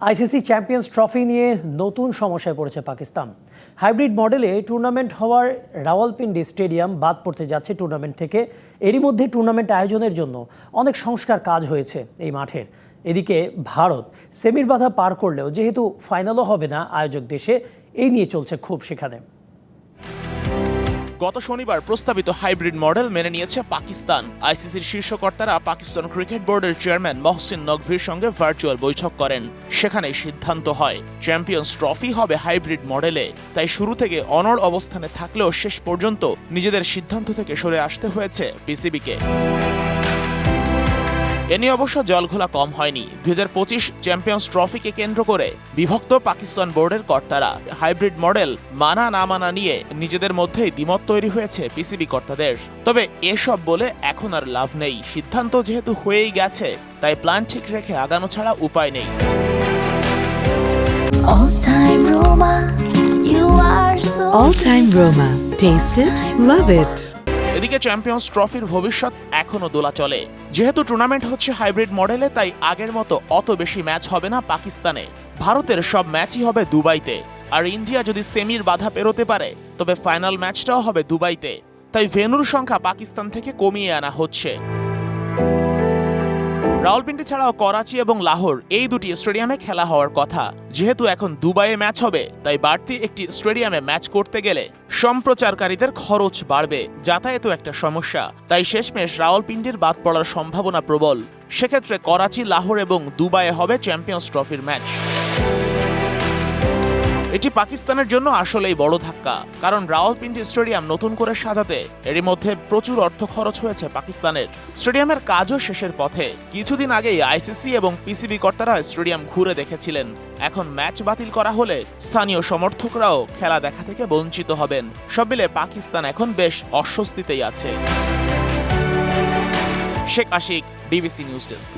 ICC champions trophy নিয়ে নতুন সমস্যায় পড়েছে পাকিস্তান। হাইব্রিড মডেলে টুর্নামেন্ট হওয়ার রাওয়ালপিন্ডি স্টেডিয়াম বাদ পড়তে যাচ্ছে টুর্নামেন্ট থেকে। এরই মধ্যে টুর্নামেন্ট আয়োজনের জন্য অনেক সংস্কার কাজ হয়েছে এই মাঠের এদিকে ভারত সেমির বাধা পার করলেও যেহেতু ফাইনালও হবে না আয়োজক দেশে, এই নিয়ে চলছে খুব সেখানে। গত শনিবার প্রস্তাবিত হাইব্রিড মডেল মেনে নিয়েছে পাকিস্তান। আইসিসির শীর্ষকর্তারা পাকিস্তান ক্রিকেট বোর্ডের চেয়ারম্যান মহসিন নকভির সঙ্গে ভার্চুয়াল বৈঠক করেন। সেখানে সিদ্ধান্ত হয়, চ্যাম্পিয়ন্স ট্রফি হবে হাইব্রিড মডেলে। তাই শুরু থেকে অনড় অবস্থানে থাকলেও শেষ পর্যন্ত নিজেদের সিদ্ধান্ত থেকে সরে আসতে হয়েছে বিসিবিকে এ নিয়ে অবশ্য জলঘোলা কম হয়নি। দুই হাজার পঁচিশ চ্যাম্পিয়ন্স ট্রফিকে কেন্দ্র করে বিভক্ত পাকিস্তান বোর্ডের কর্তারা। হাইব্রিড মডেল মানা না মানা নিয়ে নিজেদের মধ্যেই দ্বিমত তৈরি হয়েছে পিসিবি কর্তাদের। তবে এসব বলে এখন আর লাভ নেই। সিদ্ধান্ত যেহেতু হয়েই গেছে তাই প্ল্যান ঠিক রেখে আগানো ছাড়া উপায় নেই। All time Roma, you are so All time Roma. Taste it, love it. এদিকে চ্যাম্পিয়ন্স ট্রফির ভবিষ্যৎ এখনও দোলা চলে। যেহেতু টুর্নামেন্ট হচ্ছে হাইব্রিড মডেলে, তাই আগের মতো অত বেশি ম্যাচ হবে না পাকিস্তানে। ভারতের সব ম্যাচই হবে দুবাইতে। আর ইন্ডিয়া যদি সেমির বাধা পেরোতে পারে, তবে ফাইনাল ম্যাচটাও হবে দুবাইতে। তাই ভেনুর সংখ্যা পাকিস্তান থেকে কমিয়ে আনা হচ্ছে। রাওয়ালপিন্ডি ছাড়াও করাচি এবং লাহোর এই দুটি স্টেডিয়ামে খেলা হওয়ার কথা। যেহেতু এখন দুবাইয়ে ম্যাচ হবে, তাই বাড়তি একটি স্টেডিয়ামে ম্যাচ করতে গেলে সম্প্রচারকারীদের খরচ বাড়বে যাতায়াতও একটা সমস্যা। তাই শেষমেশ রাওয়ালপিন্ডির বাদ পড়ার সম্ভাবনা প্রবল। সেক্ষেত্রে করাচি, লাহোর এবং দুবাইয়ে হবে চ্যাম্পিয়ন্স ট্রফির ম্যাচ। এটি পাকিস্তানের জন্য আসলেই বড় ধাক্কা। কারণ রাওয়ালপিন্ডি স্টেডিয়াম নতুন করে সাজাতে এরই মধ্যে প্রচুর অর্থ খরচ হয়েছে পাকিস্তানের। স্টেডিয়ামের কাজও শেষের পথে। কিছুদিন আগেই আইসিসি এবং পিসিবি কর্তারা স্টেডিয়াম ঘুরে দেখেছিলেন। এখন ম্যাচ বাতিল করা হলে স্থানীয় সমর্থকরাও খেলা দেখা থেকে বঞ্চিত হবেন। সব মিলে পাকিস্তান এখন বেশ অস্বস্তিতেই আছে। Sheikh Ashiq DBC news desk.